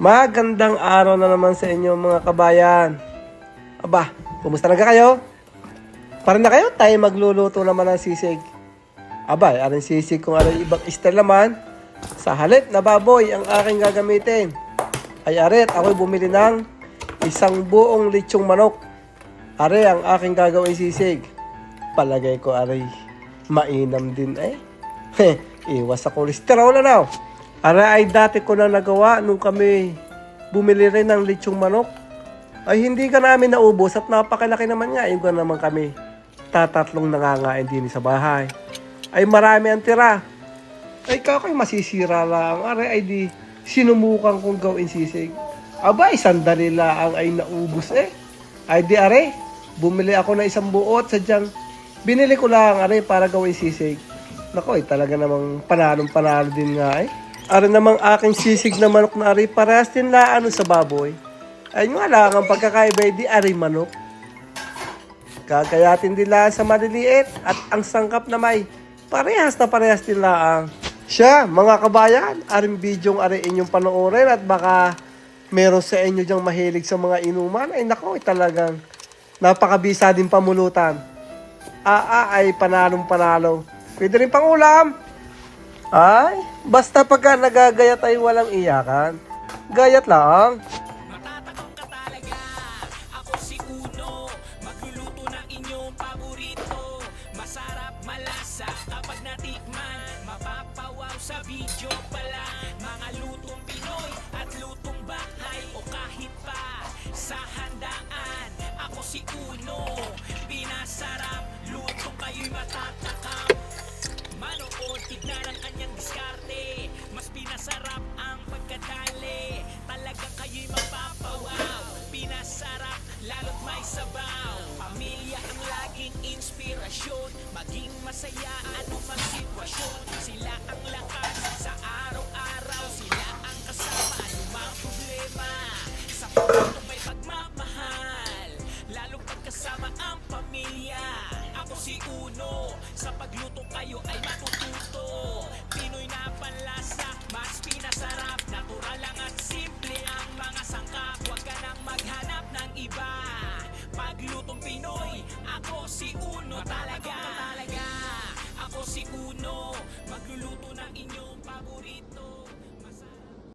Magandang araw na naman sa inyo mga kabayan. Aba, kumusta na kayo? Para na kayo, tayo magluluto naman ng sisig. Aba, aring sisig kung ano ibang style naman. Sa halip na baboy ang aking gagamitin. Ay aret, ako'y bumili ng isang buong lechong manok. Are ang aking gagawin sisig. Palagay ko aray, mainam din eh. Iwas sa kolesterol na now. Ara ay dati ko na nagawa nung kami bumili rin ng lechong manok. Ay hindi ka namin naubos at napakalaki naman nga. Yung naman kami tatatlong nangangain din sa bahay. Ay marami ang tira. Ay kakoy masisira lang. Ara ay di sinumukan kong gawin sisig. Aba, isang dali lang ay naubos eh. Ay di are, bumili ako ng isang buot sadyang binili ko lang are para gawin sisig. Nako, eh, talaga namang panalong panalo din nga eh. Ari namang aking sisig na manok na ari, parehas din na ano sa baboy. Ay nga lang, ang pagkakaiba di ari manok. Kagayatin din lang sa maliliit at ang sangkap na may parehas na parehas din lang. Siya, mga kabayan, aring bidyong ari inyong panoorin at baka meron sa inyo dyang mahilig sa mga inuman. Ay nako, talagang napakabisa din pamulutan. Aa ay panalong panalo. Pwede rin pang ulam. Ay, basta pagka nagagayat ay walang iyakan. Gayat lang. Matatakam ka Ako si Uno. Magluluto ng inyong paborito. Masarap, malasa Kapag natikman. Mapapawaw sa video pala. Mga lutong Pinoy At lutong bahay O kahit pa Sa handaan. Ako si Uno sabaw. Pamilya ang laging inspirasyon. Maging masaya anumang sitwasyon. Sila ang lakas. Sa araw-araw Sila ang kasama. Anumang problema? Sa pagkatong may pagmamahal. Lalo pagkasama ang pamilya. Ako si Uno Sa pagluto si Uno talaga. talaga Ako si Uno Magluluto ng inyong paborito